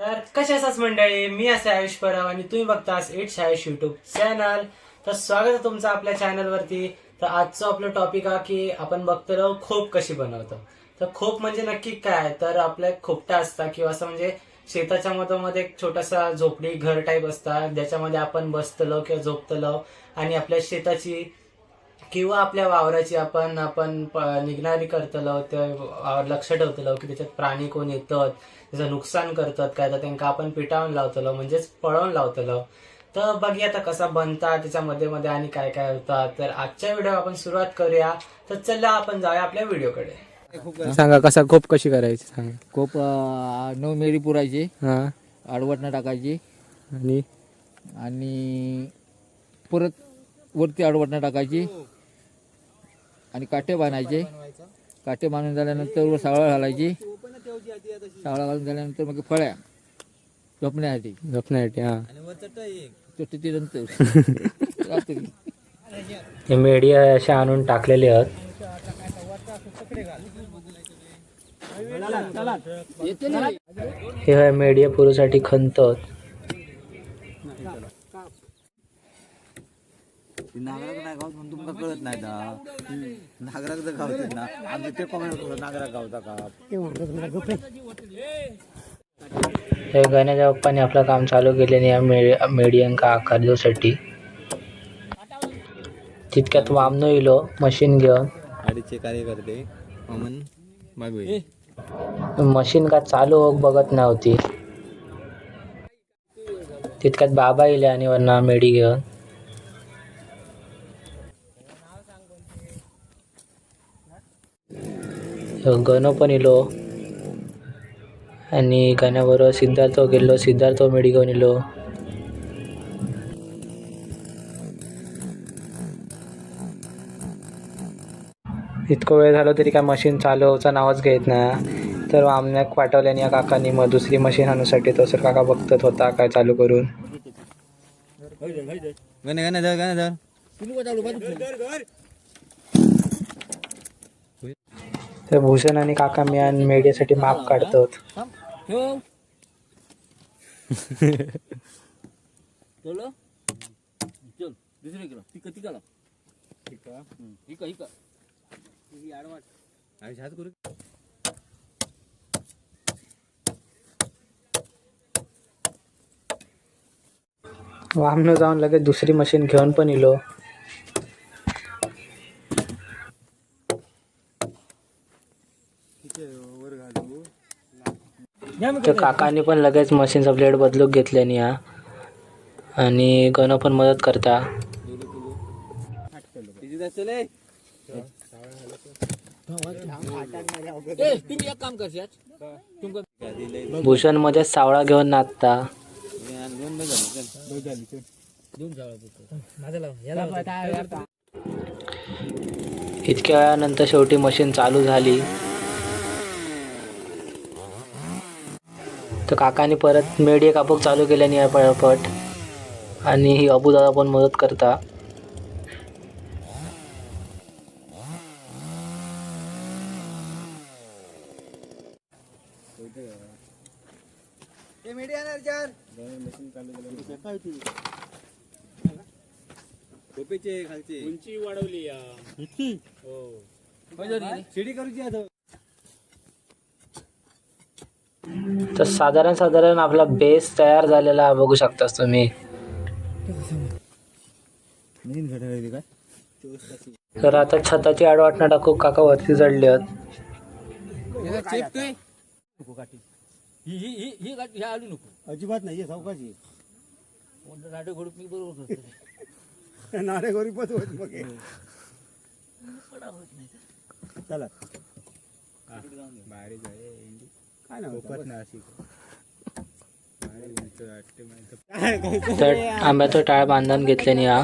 तर कशाचाच मंडळी? मी असे आयुष परब आणि तुम्ही बघतास इट्स आयुष युट्यूब चॅनल तर स्वागत आहे तुमचं आपल्या चॅनलवरती तर आजचं आपलं टॉपिक हा की आपण बघतो खोप कशी बनवतो. तर खोप म्हणजे नक्की काय? तर आपल्या खोपटा असतात किंवा असं म्हणजे शेताच्या मधोमध्ये एक छोटासा झोपडी घर टाईप असतात. ज्याच्यामध्ये आपण बसतलो किंवा झोपतलो आणि आपल्या शेताची किंवा आपल्या वावराची आपण आपण निघणारी करतलो ते लक्ष ठेवतलो की त्याच्यात प्राणी कोण येतात त्याचं नुकसान करतात काय तर त्यांना आपण पिटावून लावतलो म्हणजेच पळवून लावतलो. तर बघूया आता कसा बनता त्याच्या मध्ये मध्ये आणि काय काय होतात. तर आजच्या व्हिडिओ आपण सुरुवात करूया. तर चला आपण जाऊया आपल्या व्हिडिओकडे सांगा कसा खोप कशी करायची? सांगा. कोप अं, नऊ मेरी पुरायची हा. आडवटणं टाकायची. आणि? आणि परत वरती आडवटणं टाकायची. आणि काटे बांधायचे. काटे बांधून झाल्यानंतर वर सावळा घालायची. सावळा घालून झाल्यानंतर मग फळ्या झोपण्यासाठी. झोपण्यासाठी हा. तर नंतर हे मीडिया असे आणून टाकलेले आहेत. हे मीडिया पुरूसाठी खंत नागराक नाही गावत म्हणून तुमका कळत नाही ना नागराक जर गावतात ना. आमचे ते कमेंट करतो नागराक गावता का? हे गण्याच्या पप्पाने आपलं काम चालू केल्याने या मीडियम का आकार देऊसाठी तितक्यात वामनो इलो मशीन घेऊन. कार्यकर्ते मागवे मशीन का चालू होक बघत नव्हती. तितक्यात बाबा इले आणि वरना मेडी घेऊन. गणो पण इलो आणि गण्याबरोबर सिद्धार्थ गेलो सिद्धार्थ मेडी घेऊन इलो इतकं वेळ झालं तरी काय मशीन चालवचं नावच घेत ना तर आमण्याक पाठवल्याने या काकांनी मग दुसरी मशीन आणण्यासाठी तो सर काका बघत होता काय चालू करून. गणे गणे धर गणे धर तुम्ही काय चालू बाजू तर भूषण आणि काका मी आणि मीडियासाठी माप काढतात. ठेव ठेवलं? चल दुसरं केलं ती कधी करा हिका हिका आडवाट आयुष हात करू. वामनं जाऊन लगेच दुसरी मशीन घेऊन पण इलो. तर काकांनी पण लगेच मशीनचा ब्लेड बदलूक घेतल्याने हा आणि गण पण मदत करता. भूषणमध्ये सावळा घेऊन नाचता. इतक्या वेळानंतर शेवटी मशीन चालू झाली. तर काकाने परत मेडिया कापूक चालू केल्याने आहे पळपट आणि ही अबुदादा पण मदत करता. खालचे. उंची वाढवली शिडी करूची आता. तर साधारण साधारण आपला बेस तयार झालेला बघू शकतास तुम्ही. मेन घडवली काय? तर आता छताची आडवाटणं टाकू काका वरती चढले अजिबात नाहीये सावकाशी नाटक घडून मी बरोबर करतो नारे गोरी पत होत मग चला. काय तर आंब्याचं टाळ बांधून घेतल्याने हा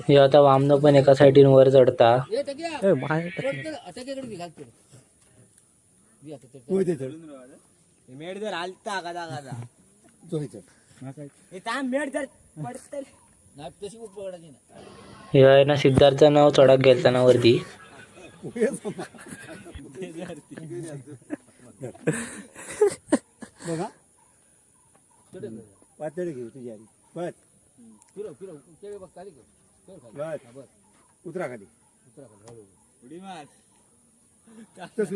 हे आता वामनं पण एका साईडीन वर चढता. मेड जर आलता का दागा नाही तशी आहे ना सिद्धार्थ नाव चढक गेलता ना वरती. बघा. चढ कर. पातळी घेऊ तुझी आधी. बस. हम्म. फिरव फिरव केळी बघ खाली कर चढ खाली. बस. हा, बस. उतरा खाली. उतरा खाली हळू उडी मार.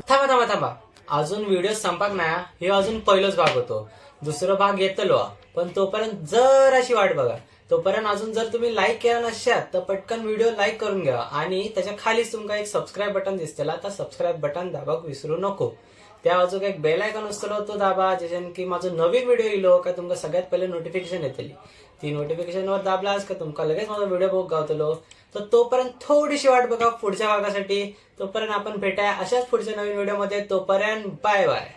थांबा थांबा थांबा. अजून व्हिडिओ संपक नाही हे अजून पहिलाच भाग होतो. दुसरा भाग येतलो. पण तोपर्यंत जराशी वाट बघा. तोपर्यंत अजून जर तुम्ही लाईक केला नशात तर पटकन व्हिडिओ लाईक करून घ्या. आणि त्याच्या खालीच तुमका एक सबस्क्राईब बटन दिसतेला तर सबस्क्राईब बटन दाबाक विसरू नको. त्या बाजूक एक बेल आयकॉन असतलो तो दाबा ज्याच्यान की माझं नवीन व्हिडिओ येलो का तुमका सगळ्यात पहिले नोटिफिकेशन येतली. ती नोटिफिकेशनवर दाबलास का तुमका लगेच माझा व्हिडिओ बघ गावतलो तर तोपर्यंत थोडीशी वाट बघा पुढच्या भागासाठी. तोपर्यंत आपण भेटाय अशाच पुढच्या नवीन व्हिडिओमध्ये तोपर्यंत बाय बाय